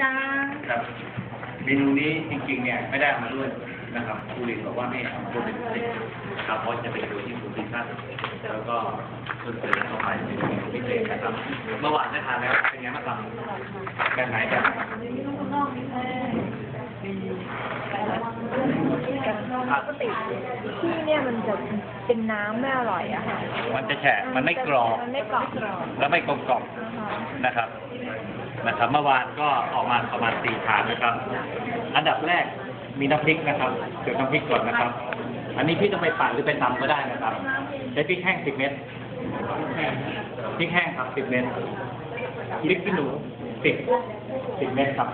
จ้าครับเมนูนี้จริงๆเนี่ยไม่ได้เอามาด้วยนะครับครูเรียนบอกว่าให้ทำตัวเป็นพิเศษนะครับเพราะจะเป็นตัวที่ฟูดิชั่นแล้วก็เพิ่มเติมเข้าไปเป็นเมนูพิเศษนะครับ เมื่อวานได้ทานแล้วเป็นไงบ้างครับแบบไหนแบบปกติที่เนี่ยมันจะเป็นน้ำไม่อร่อยอะค่ะมันจะแฉะมันไม่กรอบมันไม่กรอบกรอบแล้วไม่กลมกล่อมนะคะนะครับ นะครับเมื่อวานก็ออกมาประมาณสี่ถาดนะครับ อันดับแรกมีน้ำพริกนะครับเกี่ยวน้ำพริกก่อนนะครับ อันนี้พี่จะไปปั่นหรือไปตำก็ได้นะครับใช้พริกแห้งสิบเม็ดพริกแห้งครับสิบเม็ดพริกขี้หนูสิบสิบเม็ดครับ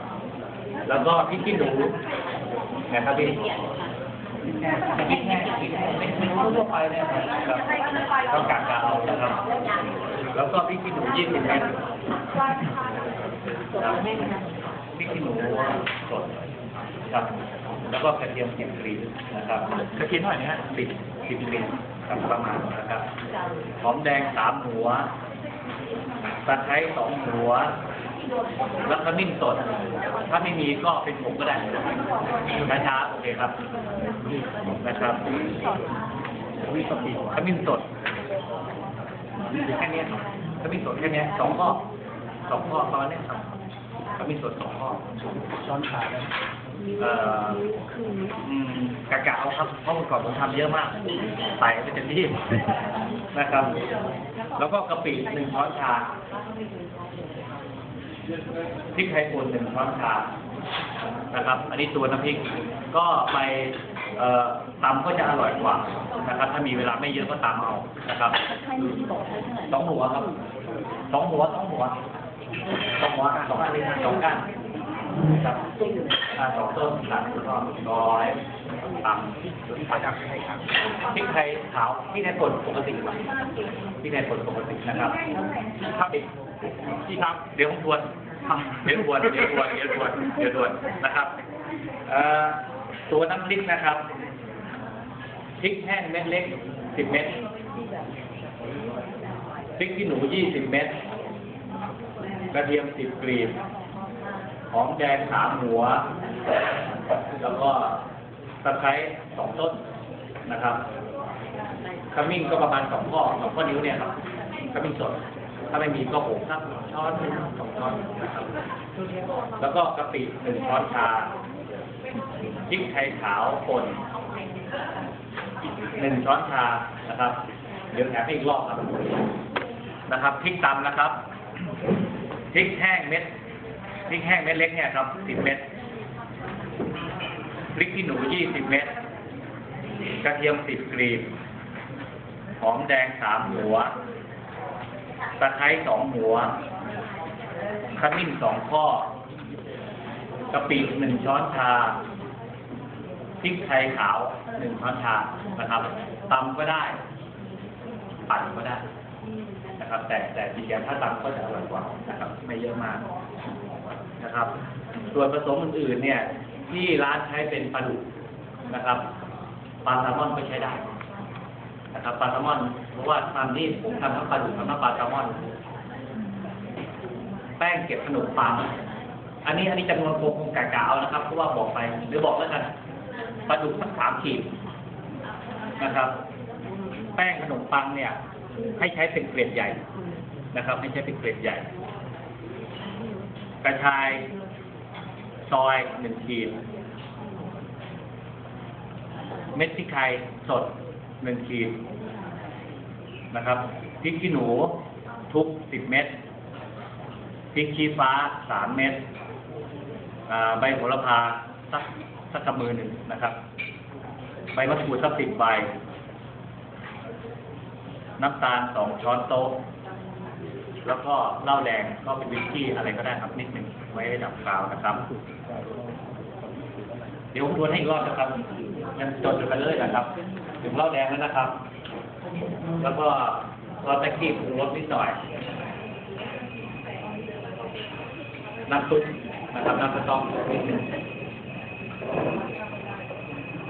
แล้วก็พริกขี้หนูนะครับพี่พริกแห้งพริกแห้งทั่วไปเลยครับต้องกากกานะครับ แล้วก็พริกขี้หนูยี่สิบเม็ดครับพริกขี้หนูสดครับ แล้วก็กระเทียมสิบกรีดนะครับกระเทียมเท่าไหร่นะฮะสิบสิบกรีดครับประมาณนะครับ หอมแดงสามหัว ตะไคร้สองหัว แล้วก็นิ่มสด ถ้าไม่มีก็เป็นผงก็ได้ช้าๆโอเคครับ นะครับวิสปีขมิ้นสด แค่เนี้ยขมิ้นสดแค่เนี้ยสองข้อสองข้อประมาณเนี้ยครับขมิ้นสดสองข้อช้อนขาดเอ่ออืมกะกะเอาครับเพราะเมื่อก่อนผมทำเยอะมากใส่ไปเต็มที่นะครับ แล้วก็กะปิหนึ่งช้อนชาพริกไทยป่นหนึ่งช้อนชานะครับ อันนี้ตัวน้ำพริก ก็ไปเอ่อ ตำก็จะอร่อยกว่านะครับ ถ้ามีเวลาไม่เยอะก็ตำเอานะครับสองหัวครับสองหัวสองหัวสองหัวสองอันสองก้านครับอ่าสองต้นตัดแล้วก็ร้อยตำพริกไทยขาวพริกไทยป่นปกติพริกไทยป่นปกตินะครับครับพี่ครับ เดี๋ยวผมทวนเดี๋ยวทวนเดี๋ยวทวนเดี๋ยวทวนเดี๋ยวทวนนะครับเอ่อ ตัวน้ำพริกนะครับพริกแห้งเม็ดเล็กสิบเม็ดพริกขี้หนู20เม็ดกระเทียม10กรีบหอมแดงสามหัว แล้วก็ตะไคร้สองต้นนะครับขมิ้นก็ประมาณสองข้อสองข้อนิ้วเนี่ยครับขมิ้นสด ถ้าไม่มีก็โขกสักช้อนสองช้อนนะครับ แล้วก็กะปิหนึ่งช้อนชา พริกไทยขาวป่นหนึ่งช้อนชานะครับ เดี๋ยวแถมให้อีกรอบครับนะครับพริกตำนะครับพริกแห้งเม็ดพริกแห้งเม็ดเล็กเนี่ยครับสิบเม็ดพริกขี้หนูยี่สิบเม็ดกระเทียมสิบกรีบหอมแดงสามหัวตะไคร้สองหัวขมิ้นสองข้อ กะปิหนึ่งช้อนชาพริกไทยขาวหนึ่งช้อนชานะครับตำก็ได้ปั่นก็ได้นะครับ แต่แต่จริงๆถ้าตำก็จะอร่อยกว่านะครับ ไม่เยอะมากนะครับ ส่วนผสมอื่นๆเนี่ย ที่ร้านใช้เป็นปลาดุกนะครับปลาแซลมอนก็ใช้ได้นะครับปลาแซลมอนเพราะว่าตามนี้ผมทำทั้งปลาดุกทำทั้งปลาแซลมอน แป้งเก็บขนมปัง อันนี้อันนี้จำนวนคงคงกะกะเอานะครับเพราะว่าบอกไปหรือบอกแล้วกันปลาดุกสักสามขีดนะครับ แป้งขนมปังเนี่ย ให้ใช้เป็นเกรดใหญ่นะครับ ให้ใช้เป็นเกรดใหญ่ กระชายซอยหนึ่งขีด เม็ดพริกไทยสดหนึ่งขีดนะครับพริกขี้หนูทุกสิบเม็ดพริกชี้ฟ้าสามเม็ด ใบโหระพาสักสักกำมือหนึ่งนะครับ ใบมะกรูดสักสิบใบ น้ำตาลสองช้อนโต๊ะ แล้วก็เหล้าแดงก็เป็นวิสกี้อะไรก็ได้ครับนิดหนึ่งไว้ดับคาวนะครับ เดี๋ยวผมทวนให้อีกรอบนะครับยังจดอยู่กันเลยนะครับ ถึงเหล้าแดงแล้วนะครับ แล้วก็ซอสแท็กซี่ปรุงรสนิดหน่อยน้ำซุป นะครับน้ำสต๊อกนิดหนึ่ง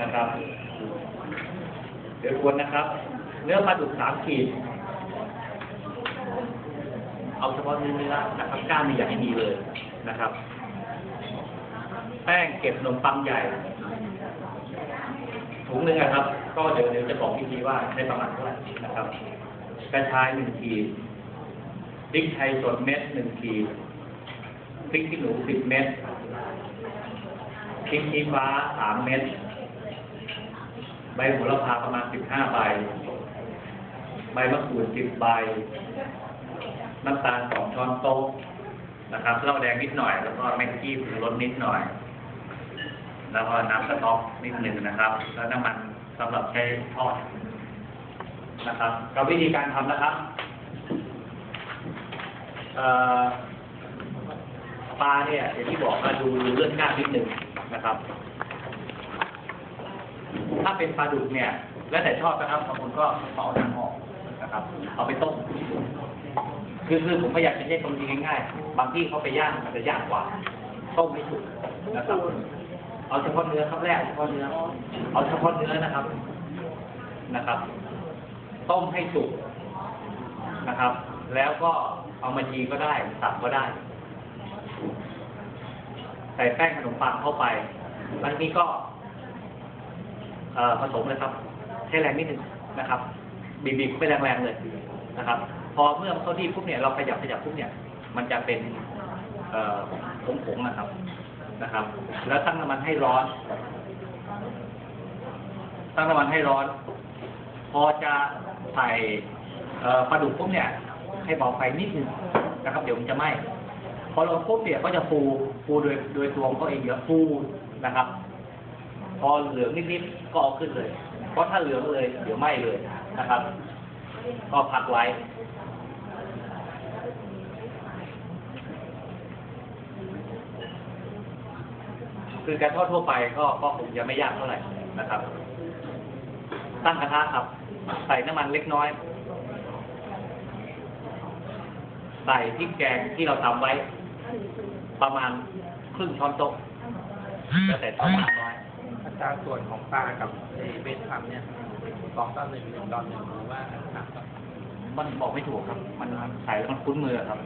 นะครับเดี๋ยวทวนนะครับ เนื้อปลาดุกสามขีด เอาเฉพาะเนื้อนะครับกล้ามีอย่าให้มีเลยนะครับ แป้งเก็บขนมปังใหญ่ถุงหนึ่งนะครับ ก็เดี๋ยวเดี๋ยวจะบอกวิธีว่าได้ประมาณเท่าไหร่นะครับ กระชายหนึ่งขีดพริกไทยสดเม็ดหนึ่งขีด พริกขี้หนูสิบเม็ดพริกชี้ฟ้าสามเม็ดใบโหระพาประมาณสิบห้าใบ ใบมะกรูดสิบใบ น้ำตาลสองช้อนโต๊ะนะครับเหล้าแดงนิดหน่อย แล้วก็แม็กกี้ปรุงรสนิดหน่อย แล้วก็น้ำสต๊อกนิดหนึ่งนะครับ แล้วน้ำมันสำหรับใช้ทอดนะครับ กับวิธีการทำนะครับเอ่อ ปลาเนี่ยอย่างที่บอกว่าดูเลือดกล้างนิดหนึ่งนะครับ ถ้าเป็นปลาดุกเนี่ย แล้วแต่ชอบนะครับบางคนก็เผาหนังออกนะครับ เอาไปต้มคือคือผมไม่อยากจะใช้ตรงนี้ง่ายๆ บางที่เขาไปย่างมันจะยากกว่า ต้มไม่สุกนะครับ เอาเฉพาะเนื้อครับแรกเฉพาะเนื้อ เอาเฉพาะเนื้อนะครับ นะครับ ต้มให้สุกนะครับ แล้วก็เอามายีก็ได้สับก็ได้ ใส่แป้งขนมปังเข้าไปแล้วนี้ก็ผสมเลยครับใช้แรงนิดนึงนะครับ บีบๆไปแรงๆเลยนะครับ พอเมื่อเข้าที่ปุ๊บเนี่ยเราขยับขยับปุ๊บเนี่ย มันจะเป็นผงๆนะครับนะครับ แล้วตั้งน้ำมันให้ร้อน ตั้งน้ำมันให้ร้อน พอจะใส่ปลาดุกปุ๊บเนี่ย ให้เบาไฟนิดนึงนะครับ เดี๋ยวมันจะไหม้ พอลงปุ๊บเนี่ยก็จะฟูฟูโดยโดยตัวของเขาเองเยอะฟูนะครับ พอเหลืองนิดๆก็เอาขึ้นเลย เพราะถ้าเหลืองเลยเดี๋ยวไหม้เลยนะครับ ก็พักไว้ คือการทอดทั่วไปก็ก็คงจะไม่ยากเท่าไหร่นะครับ ตั้งกระทะครับ ใส่น้ำมันเล็กน้อยใส่พริกแกงที่เราทำไว้ ประมาณครึ่งช้อนโต๊ะแล้วแต่ชอบมากน้อยอัตราส่วนของปลากับไอ้เบสทำเนี่ยสองต่อหนึ่งหนึ่งต่อหนึ่งหรือว่าสามต่อมันบอกไม่ถูกครับ มันใส่แล้วมันคุ้นมือครับ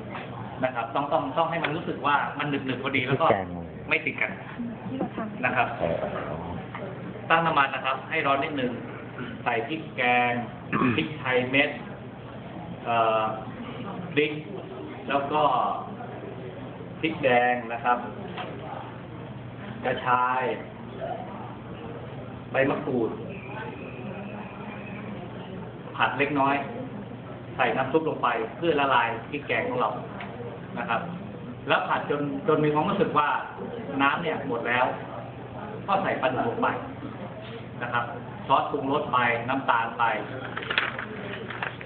นะครับ ต้องต้องต้องให้มันรู้สึกว่ามันหนึบหนึบพอดีแล้วก็แกงเลยไม่ติดกันที่เราทำนะครับเอออ๋อตั้งน้ำมันนะครับ ให้ร้อนนิดนึง ใส่พริกแกงพริกไทยเม็ดเอ่อพริก แล้วก็ พริกแดงนะครับ กระชาย ใบมะกรูด ผัดเล็กน้อย ใส่น้ำซุปลงไปเพื่อละลายพริกแกงของเรานะครับ แล้วผัดจนจนมีความรู้สึกว่าน้ำเนี่ยหมดแล้ว ก็ใส่ปลาดุกลงไปนะครับซอสปรุงรสไปน้ำตาลไป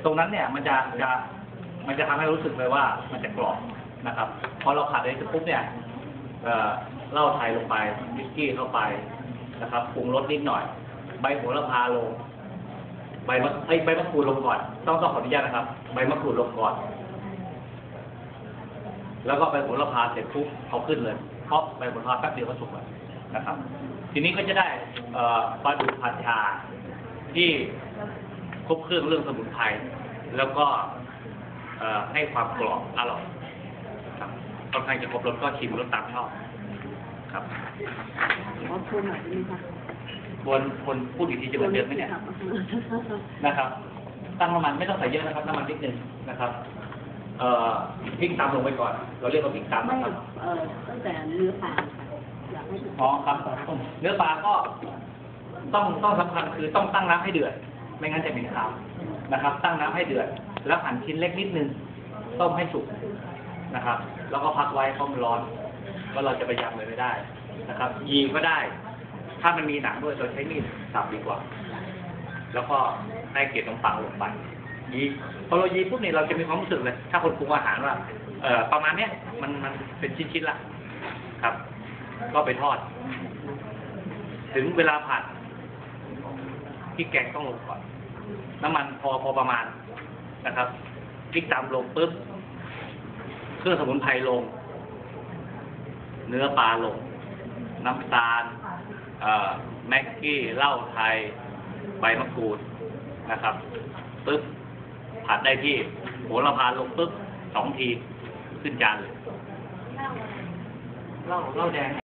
ตรงนั้นเนี่ยมันจะจะมันจะทำให้รู้สึกเลยว่ามันจะกรอบ นะครับ พอเราผัดได้เสร็จปุ๊บเนี่ยเหล้าไทยลงไปวิสกี้เข้าไปนะครับปรุงรสนิดหน่อย ใบโหระพาลง ใบมะเอ้ใบมะกรูดลงก่อน ต้องต้องขออนุญาตนะครับ ใบมะกรูดลงก่อน แล้วก็ใบโหระพาเสร็จปุ๊บเอาขึ้นเลยเพราะใบโหระพาแป๊บเดียวก็สุกแล้วนะครับ ทีนี้ก็จะได้ปลาดุกผัดชาที่ครบเครื่องเรื่องสมุนไพรแล้วก็ให้ความกรอบอร่อย ครับค่อนข้างจะครบรสก็ชิมรสตามชอบครับขอชวนหน่อยได้ไหมคะบนคนพูดอีกทีจะเหมือนเดิมไหมเนี่ยนะครับ ตั้งน้ำมันไม่ต้องใส่เยอะนะครับน้ำมันนิดนึงนะครับ เอ่อพริกตำลงไปก่อน เราเรียกว่าพริกตำไม่นะครับเออตั้งแต่เนื้อปลาค่ะอยากให้ทุกอ๋อครับเนื้อปลาก็ต้องต้องสำคัญคือต้องตั้งน้ำให้เดือด ไม่งั้นจะเหม็นคาวนะครับ ตั้งน้ำให้เดือด แล้วหั่นชิ้นเล็กนิดนึงต้มให้สุก นะครับ แล้วก็พักไว้เพราะมันร้อนก็เราจะไปยำเลยไม่ได้นะครับยีก็ได้ ถ้ามันมีหนังด้วยเราใช้มีดสับดีกว่า แล้วก็ให้เกล็ดขนมปังลงไปยีพอเรายีปุ๊บเนี่ยเราจะมีความรู้สึกเลย ถ้าคนปรุงอาหารว่าเอ่อประมาณเนี้ยมันมันเป็นชิ้นๆละครับ ก็ไปทอด ถึงเวลาผัดพริกแกงต้องลงก่อน น้ำมันพอพอประมาณนะครับพริกตามลงปุ๊บ เครื่องสมุนไพรลง เนื้อปลาลง น้ำตาลแม็กกี้เหล้าไทย ใบมะกรูดนะครับปึ๊บผัดได้ที่โหระพาลงปึ๊บสองทีขึ้นจานเลยเหล้าเหล้าแดง